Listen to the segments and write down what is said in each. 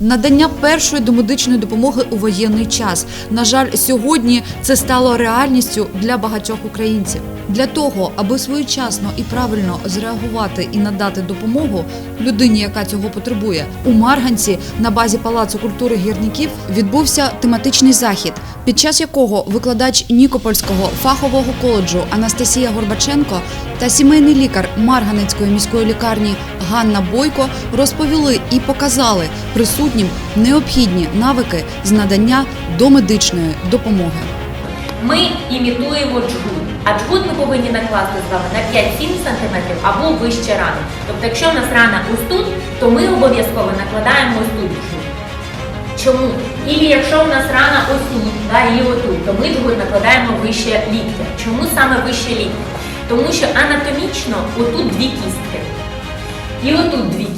Надання першої домедичної допомоги у воєнний час. На жаль, сьогодні це стало реальністю для багатьох українців. Для того, аби своєчасно і правильно зреагувати і надати допомогу людині, яка цього потребує, у Марганці на базі Палацу культури гірників відбувся тематичний захід, під час якого викладач Нікопольського фахового коледжу Анастасія Горбаченко та сімейний лікар Марганецької міської лікарні Ганна Бойко розповіли і показали присутнім необхідні навики з надання домедичної допомоги. Ми імітуємо джгут. А джгут ми повинні накласти з вами на 5-7 см або вище рани. Тобто, якщо в нас рана ось тут, то ми обов'язково накладаємо ось тут джгут. Чому? І якщо в нас рана ось тут, да, і отут, то ми джгут накладаємо вище ліктя. Чому саме вище ліктя? Тому що анатомічно отут дві кістки. І отут дві кістки.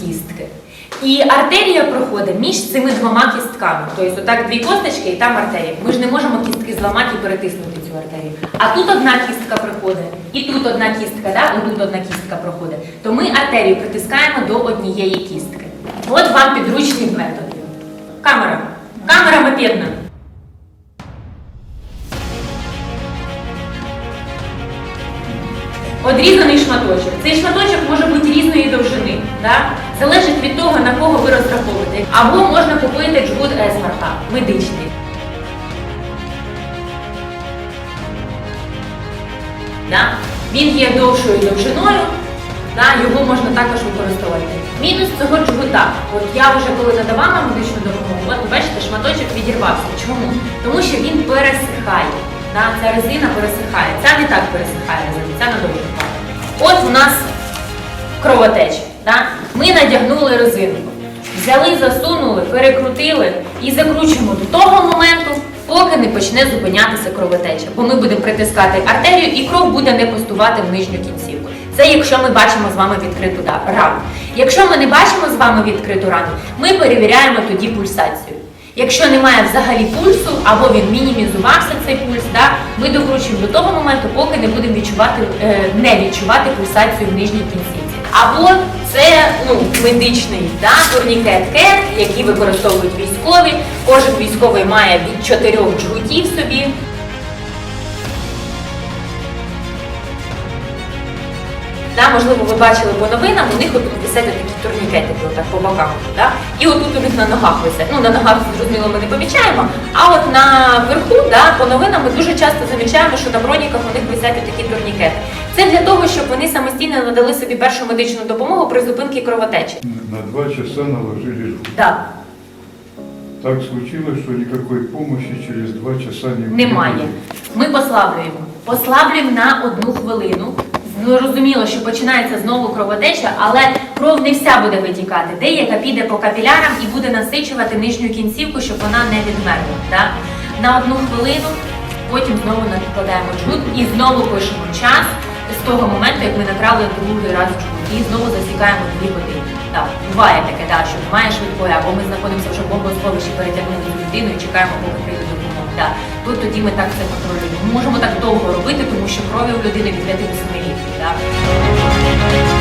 І артерія проходить між цими двома кістками. Тобто отак дві косточки і там артерія. Ми ж не можемо кістки зламати і перетиснути цю артерію. А тут одна кістка проходить, і тут одна кістка, да? отут одна кістка проходить. То ми артерію притискаємо до однієї кістки. От вам підручний метод. Камера. Камера мопедна. Одрізаний шматочок. Цей шматочок може бути різної довжини. Да? Залежить від того, на кого ви розраховуєте. Або можна купити джгут есмарха, медичний. Да? Він є довшою довжиною, да? його можна також використовувати. Мінус цього джгута. От я вже коли надавала медичну допомогу, от бачите, шматочок відірвався. Чому? Тому що він пересихає. Ця резина пересихає. Ця не так пересихає резина, ця. От у нас кровотеча. Да? Ми надягнули резинку. Взяли, засунули, перекрутили і закручуємо до того моменту, поки не почне зупинятися кровотеча. Бо ми будемо притискати артерію і кров буде не постувати в нижню кінцівку. Це якщо ми бачимо з вами відкриту рану. Якщо ми не бачимо з вами відкриту рану, ми перевіряємо тоді пульсацію. Якщо немає взагалі пульсу, або він мінімізувався цей пульс, да, ми докручуємо до того моменту, поки не будемо відчувати, е, не відчувати пульсацію в нижній кінцівці. Або це ну, медичний да, турнікет кет, який використовують військові. Кожен військовий має від чотирьох джгутів собі. Да, можливо, ви бачили по новинам, у них отут висять такі турнікети отак по бокам. Да? І отут у них на ногах висять. Ну, на ногах, зрозуміло, ми не помічаємо. А от на верху, да, по новинам ми дуже часто замічаємо, що на броніках у них висять такі турнікети. Це для того, щоб вони самостійно надали собі першу медичну допомогу при зупинці кровотечі. На два часа наложили жгут. Да. Так случилось, что никакой помощи через два часа не Немає. Ми послаблюємо. Послаблюємо на одну хвилину. Зрозуміло, що починається знову кровотеча, але кров не вся буде витікати. Деяка піде по капілярам і буде насичувати нижню кінцівку, щоб вона не відмерла. Да? На одну хвилину, потім знову накладаємо джгут і знову пишемо час з того моменту, як ми накрали другий раз джгут. І знову засікаємо дві години. Так, буває таке, да, що немає швидкої, або ми знаходимося вже в бомбосховищі, перетягнули людину і чекаємо, поки прийде допомога. Тут тоді ми так це контролюємо. Ми можемо так довго робити, тому що крові у людини від 5 до 7 літрів. Да.